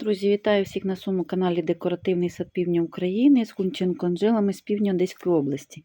Друзі, вітаю всіх на своєму каналі Декоративний сад Півдня України з Кунченко Анжелами з півдня Одеської області.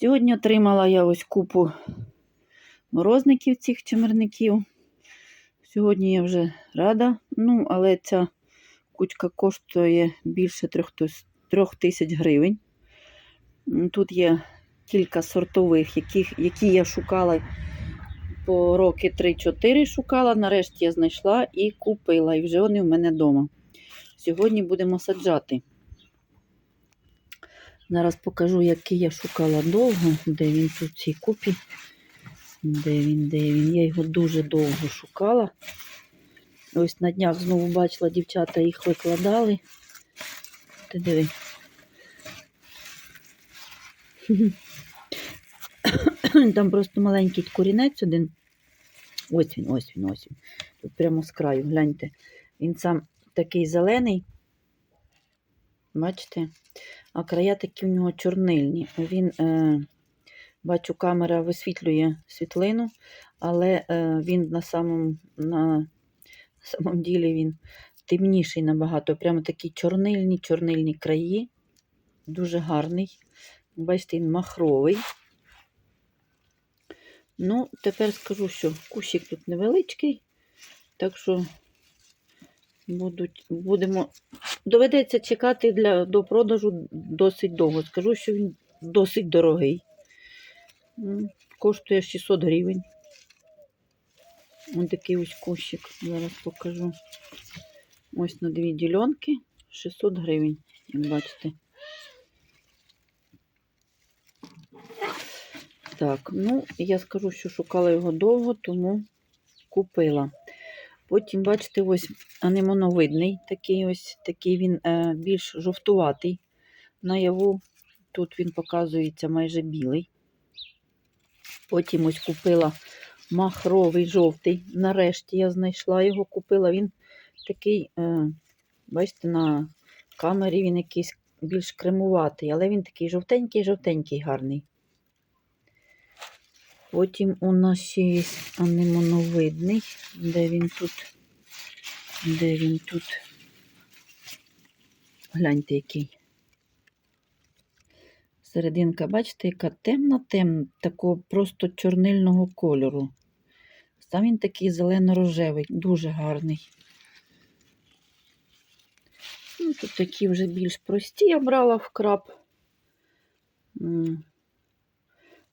Сьогодні отримала я ось купу морозників цих чимерників. Сьогодні я вже рада, ну, але ця кучка коштує більше трьох тисяч гривень. Тут є кілька сортових, яких, які я шукала по роки 3-4 шукала. Нарешті я знайшла і купила. І вже вони в мене вдома. Сьогодні будемо саджати. Зараз покажу, який я шукала довго, де він тут в цій купі. Де він, де він? Я його дуже довго шукала. Ось на днях знову бачила, дівчата їх викладали. Ти диви. Там просто маленький корінець один. Ось він, ось він, ось він. Тут прямо з краю, гляньте. Він сам такий зелений. Бачите? А края такі в нього чорнильні. Він, е, бачу, камера висвітлює світлину, але е, він на самому, на самом ділі він темніший набагато. Прямо такі чорнильні, чорнильні краї. Дуже гарний. Бачите, він махровий. Ну, тепер скажу, що кущик тут невеличкий, так що будуть, будемо, доведеться чекати для, до продажу досить довго. Скажу, що він досить дорогий. Коштує 600 гривень. Ось такий ось кущик. Зараз покажу. Ось на дві ділянки 600 гривень, як бачите. Так, ну, я скажу, що шукала його довго, тому купила. Потім, бачите, ось анемоновидний, такий ось такий він е, більш жовтуватий. Наяву тут він показується майже білий. Потім ось купила махровий жовтий. Нарешті я знайшла його, купила. Він такий, е, бачите, на камері він якийсь більш кремуватий, але він такий жовтенький-жовтенький гарний. Потім у нас є анемоновидний. Де він тут? Де він тут? Гляньте, який. Серединка, бачите, яка темна-темна, такого просто чорнильного кольору. Сам він такий зелено-рожевий, дуже гарний. Ну, тут такі вже більш прості я брала в краб.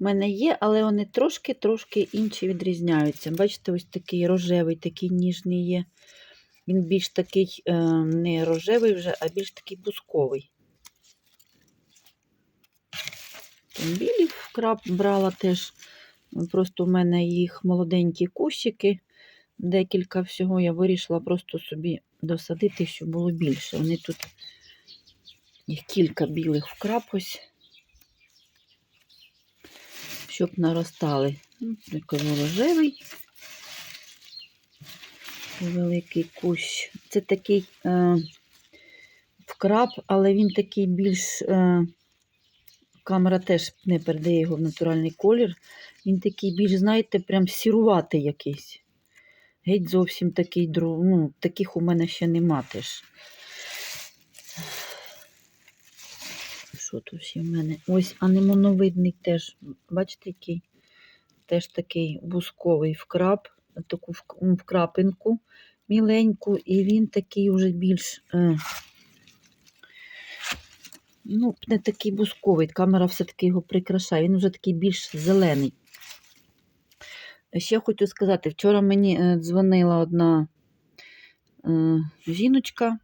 У мене є, але вони трошки-трошки інші відрізняються. Бачите, ось такий рожевий, такий ніжний є. Він більш такий е, не рожевий вже, а більш такий бусковий. Білі вкраб брала теж. Просто в мене їх молоденькі кущики. Декілька всього я вирішила просто собі досадити, щоб було більше. Вони тут їх кілька білих вкраб ось щоб наростали. Ну, рожевий, великий кущ. Це такий е, вкраб, але він такий більш. Е, камера теж не передає його в натуральний колір. Він такий більш, знаєте, прям сіруватий якийсь. Геть зовсім такий. Ну, таких у мене ще нема теж. Що тут ще в мене? Ось анемоновидний теж, бачите, який? Теж такий бусковий вкраб, таку вк- вкрапинку міленьку, і він такий вже більш, е, ну, не такий бусковий. Камера все-таки його прикрашає, він вже такий більш зелений. Ще хочу сказати, вчора мені е, дзвонила одна е, жіночка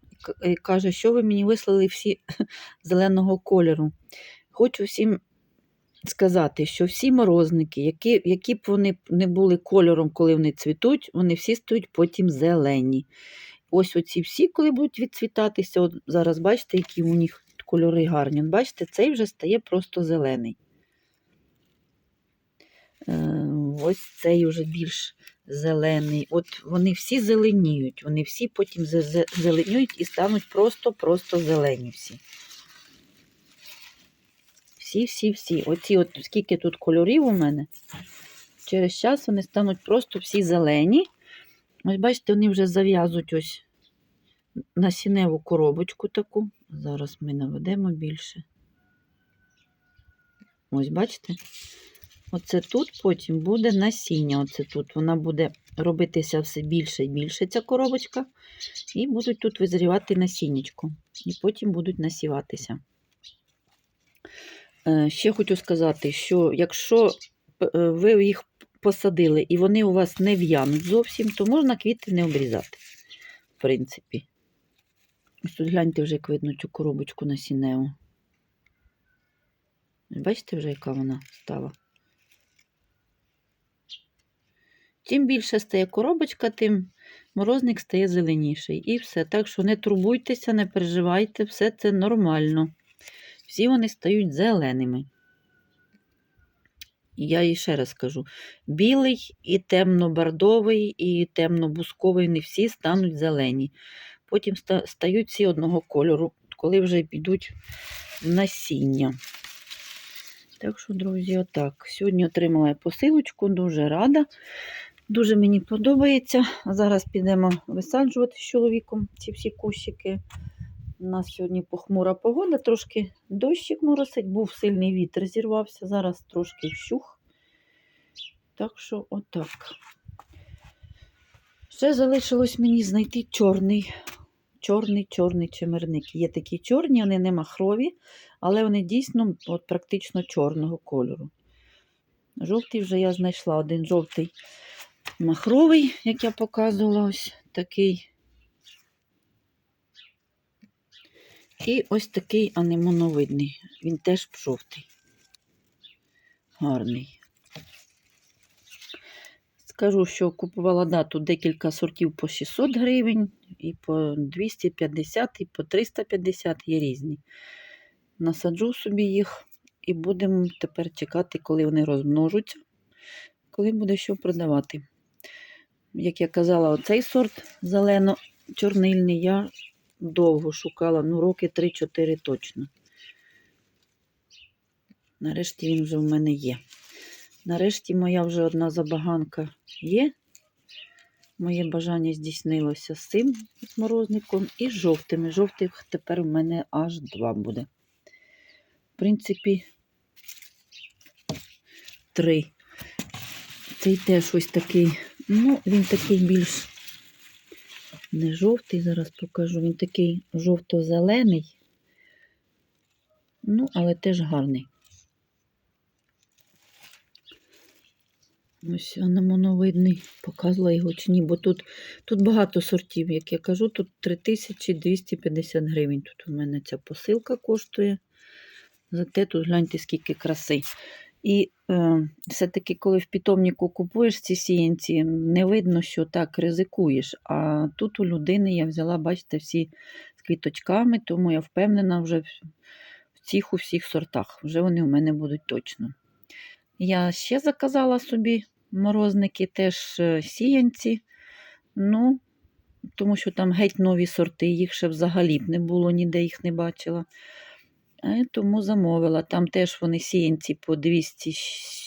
і каже, що ви мені вислали всі зеленого кольору. Хочу всім сказати, що всі морозники, які, які б вони не були кольором, коли вони цвітуть, вони всі стають потім зелені. Ось оці всі, коли будуть відцвітатися, от зараз бачите, які у них кольори гарні. Бачите, цей вже стає просто зелений. Е, Ось цей вже більш зелений. От вони всі зеленіють, вони всі потім зе- зе- зеленіють і стануть просто-просто зелені всі. Всі-всі-всі. Оці от скільки тут кольорів у мене, через час вони стануть просто всі зелені. Ось бачите, вони вже зав'язують ось насінневу коробочку таку. Зараз ми наведемо більше. Ось, бачите? Оце тут потім буде насіння. Оце тут. Вона буде робитися все більше і більше, ця коробочка. І будуть тут визрівати насіннячко. І потім будуть насіватися. Е, Ще хочу сказати, що якщо е, ви їх посадили і вони у вас не в'януть зовсім, то можна квіти не обрізати. В принципі. Ось тут гляньте вже, як видно цю коробочку насінневу. Бачите вже, яка вона стала? Чим більше стає коробочка, тим морозник стає зеленіший. І все. Так що не турбуйтеся, не переживайте, все це нормально. Всі вони стають зеленими. Я їй ще раз кажу: білий, і темно-бордовий, і темно-бусковий не всі стануть зелені. Потім стають всі одного кольору, коли вже підуть насіння. Так що, друзі, отак. Сьогодні отримала я посилочку, дуже рада. Дуже мені подобається. Зараз підемо висаджувати з чоловіком ці всі кущики. У нас сьогодні похмура погода, трошки дощик моросить, був сильний вітер, зірвався, зараз трошки вщух. Так що отак. Ще залишилось мені знайти чорний, чорний, чорний чимерник. Є такі чорні, вони не махрові, але вони дійсно от, практично чорного кольору. Жовтий вже я знайшла один жовтий махровий, як я показувала, ось такий. І ось такий анемоновидний. Він теж жовтий. Гарний. Скажу, що купувала дату декілька сортів по 600 гривень, і по 250, і по 350 є різні. Насаджу собі їх і будемо тепер чекати, коли вони розмножаться, коли буде що продавати. Як я казала, оцей сорт зелено-чорнильний я довго шукала, ну, роки 3-4 точно. Нарешті він вже в мене є. Нарешті моя вже одна забаганка є. Моє бажання здійснилося з цим морозником і з жовтими. Жовтих тепер у мене аж два буде. В принципі, три. Цей теж ось такий, ну, він такий більш не жовтий, зараз покажу. Він такий жовто-зелений, ну, але теж гарний. Ось анемоновидний, показувала його чи ні, бо тут, тут багато сортів, як я кажу, тут 3250 гривень. Тут у мене ця посилка коштує. Зате тут гляньте, скільки краси. І е, все-таки, коли в питомнику купуєш ці сіянці, не видно, що так ризикуєш. А тут у людини я взяла, бачите, всі з квіточками, тому я впевнена вже в цих у всіх сортах. Вже вони у мене будуть точно. Я ще заказала собі морозники, теж е, сіянці. Ну, тому що там геть нові сорти, їх ще взагалі б не було, ніде їх не бачила. Е, Тому замовила. Там теж вони сіянці по 200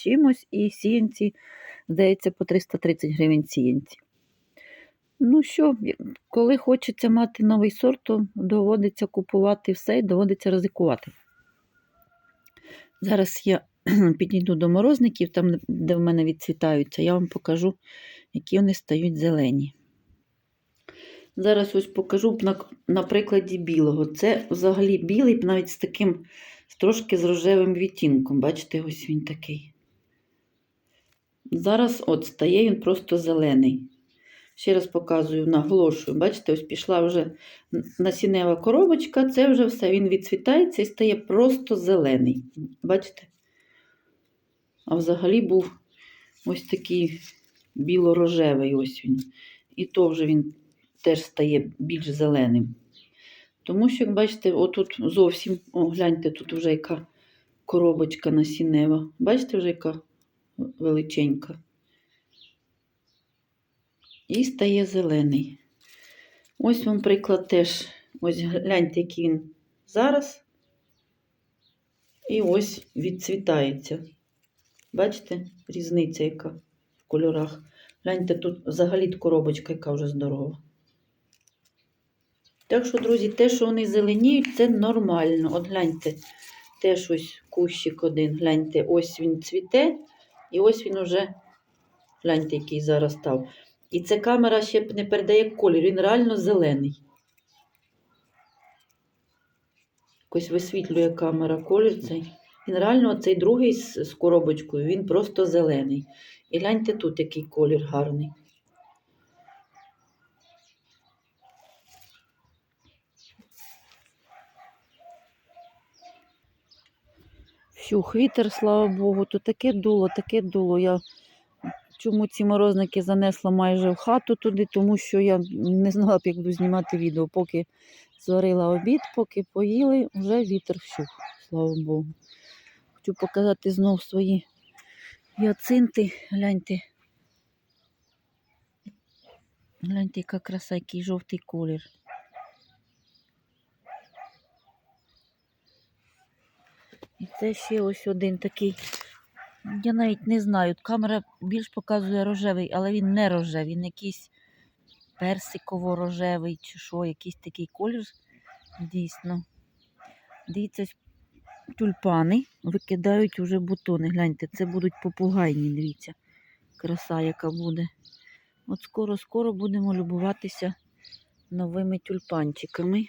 чимось, і сіянці, здається, по 330 гривень сіянці. Ну що, коли хочеться мати новий сорт, то доводиться купувати все і доводиться ризикувати. Зараз я підійду до морозників, там, де в мене відцвітаються, я вам покажу, які вони стають зелені. Зараз ось покажу на, на прикладі білого. Це взагалі білий, навіть з таким з трошки з рожевим відтінком. Бачите, ось він такий. Зараз от стає він просто зелений. Ще раз показую, наголошую. Бачите, ось пішла вже насінева коробочка, це вже все. Він відцвітається і стає просто зелений. Бачите? А взагалі був ось такий біло-рожевий ось він. І то вже він теж стає більш зеленим. Тому що, як бачите, отут зовсім, о, гляньте, тут вже яка коробочка насінева. Бачите, вже яка величенька. І стає зелений. Ось вам приклад теж. Ось гляньте, який він зараз. І ось відцвітається. Бачите, різниця яка в кольорах. Гляньте, тут взагалі коробочка, яка вже здорова. Так що, друзі, те, що вони зеленіють, це нормально. От гляньте, теж ось кущик один. Гляньте, ось він цвіте, і ось він уже, гляньте, який зараз став. І ця камера ще не передає колір, він реально зелений. Якось висвітлює камера колір цей. Він реально цей другий з, коробочкою, він просто зелений. І гляньте тут, який колір гарний. Фух, вітер, слава Богу, то таке дуло, таке дуло. Я чому ці морозники занесла майже в хату туди, тому що я не знала б, як буду знімати відео. Поки зварила обід, поки поїли, вже вітер вщух, слава Богу. Хочу показати знов свої яцинти. Гляньте. Гляньте, яка краса, який жовтий колір. І це ще ось один такий. Я навіть не знаю. Камера більш показує рожевий, але він не рожевий, він якийсь персиково-рожевий чи що, якийсь такий колір. Дійсно. Дивіться, тюльпани викидають уже бутони. Гляньте, це будуть попугайні, дивіться. Краса, яка буде. От скоро-скоро будемо любуватися новими тюльпанчиками.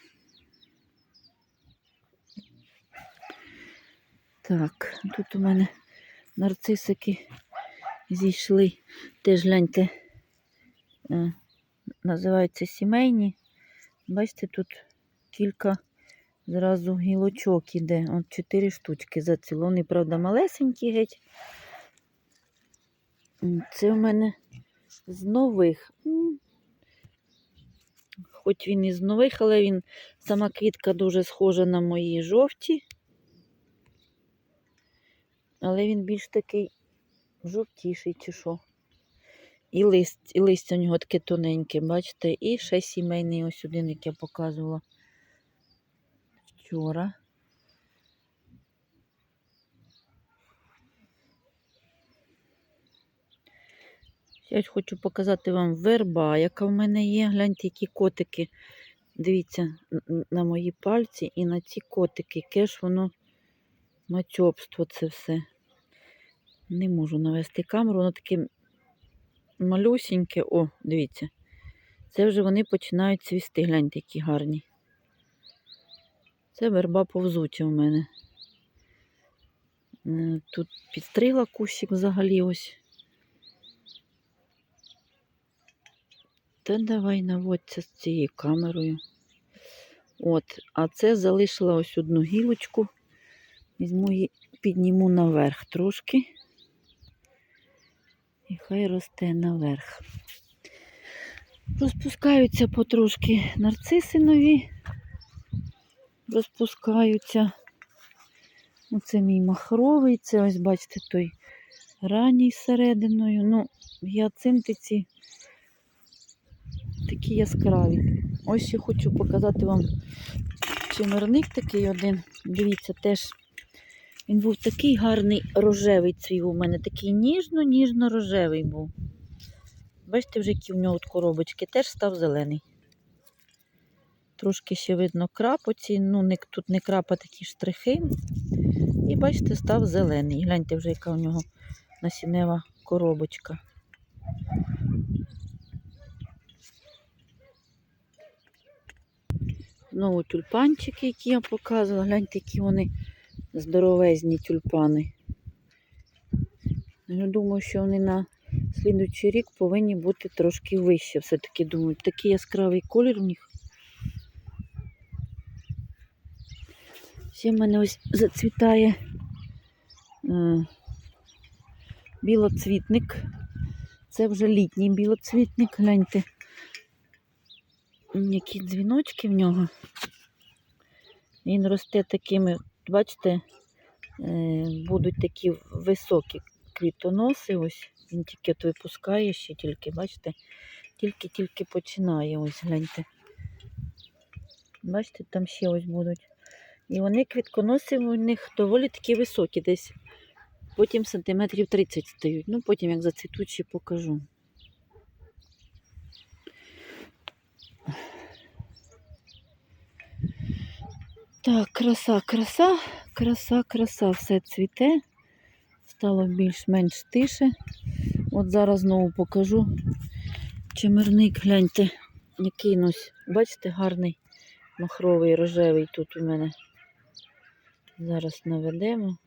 Так, тут у мене нарцисики зійшли. Теж гляньте, е, називаються сімейні. Бачите, тут кілька зразу гілочок іде. От чотири штучки заціло. Вони, правда, малесенькі геть. Це у мене з нових. Хоч він і з нових, але він сама квітка дуже схожа на мої жовті. Але він більш такий жовтіший чи що. І лист, і листя у нього таке тоненьке, бачите? І ще сімейний ось один, як я показувала вчора. Я хочу показати вам верба, яка в мене є. Гляньте, які котики. Дивіться на мої пальці і на ці котики. Яке ж воно матьобство це все. Не можу навести камеру, воно таке малюсіньке. О, дивіться. Це вже вони починають цвісти. Гляньте, які гарні. Це верба повзуча у мене. Е, Тут підстригла кущик взагалі ось. Та давай наводься з цією камерою. От, а це залишила ось одну гілочку. Візьму її, підніму наверх трошки. І хай росте наверх. Розпускаються потрошки нарциси нові. Розпускаються. Оце мій махровий, це ось, бачите, той ранній серединою. Ну, гіацинти ці такі яскраві. Ось ще хочу показати вам чимерник такий один. Дивіться, теж він був такий гарний рожевий цвів у мене, такий ніжно-ніжно-рожевий був. Бачите, вже які в нього от коробочки, теж став зелений. Трошки ще видно крапоці, ну не, тут не крапа такі штрихи. І бачите, став зелений. Гляньте вже, яка у нього насінева коробочка. Знову тюльпанчики, які я показувала. Гляньте, які вони здоровезні тюльпани. Я думаю, що вони на слідуючий рік повинні бути трошки вище. Все-таки думаю, такий яскравий колір у них. Ще в мене ось зацвітає е, білоцвітник. Це вже літній білоцвітник. Гляньте, які дзвіночки в нього. Він росте такими, бачите, е, будуть такі високі квітоноси. Ось він тільки от випускає ще тільки, бачите, тільки-тільки починає. Ось гляньте. Бачите, там ще ось будуть. І вони квітконоси у них доволі такі високі, десь потім сантиметрів 30 стають. Ну, потім, як зацвітуть, ще покажу. Так, краса, краса, краса, краса, все цвіте. Стало більш-менш тише. От зараз знову покажу. Чимирник, гляньте, який нось. Бачите, гарний махровий рожевий тут у мене. Зараз наведемо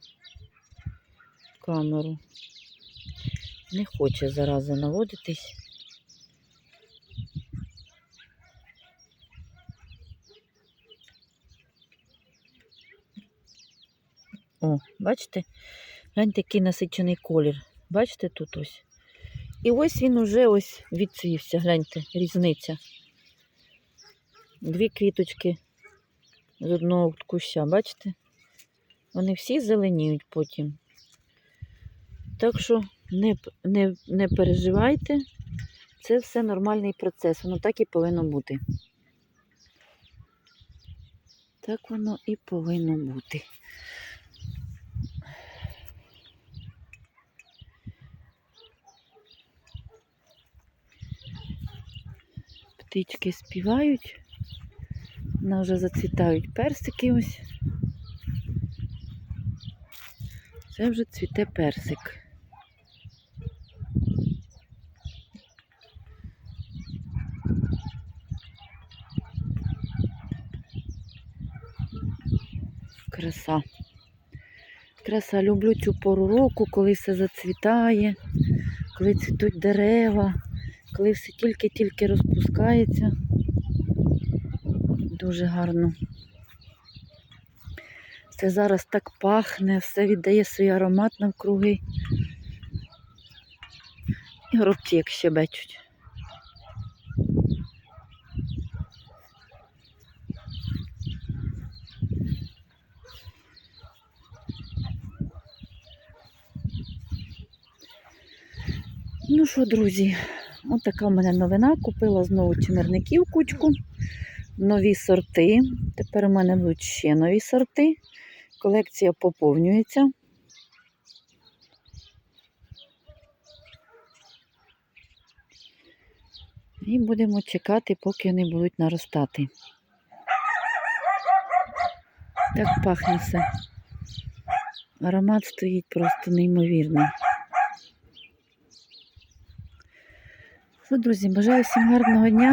камеру. Не хоче зараза наводитись. О, бачите? Гляньте, який насичений колір. Бачите тут ось? І ось він уже ось відцвівся, гляньте, різниця. Дві квіточки з одного куща, бачите? Вони всі зеленіють потім. Так що не, не, не переживайте, це все нормальний процес, воно так і повинно бути. Так воно і повинно бути. Птички співають. Вона вже зацвітають персики ось. Це вже цвіте персик. Краса. Краса. Люблю цю пору року, коли все зацвітає, коли цвітуть дерева, коли все тільки-тільки розпускається. Дуже гарно. Це зараз так пахне, все віддає свій аромат навкруги. І горобці як щебечуть. Ну що, друзі, от така в мене новина. Купила знову чимерників кучку, нові сорти. Тепер у мене будуть ще нові сорти. Колекція поповнюється. І будемо чекати, поки вони будуть наростати. Так пахне все. Аромат стоїть просто неймовірний. Що, друзі, бажаю всім гарного дня.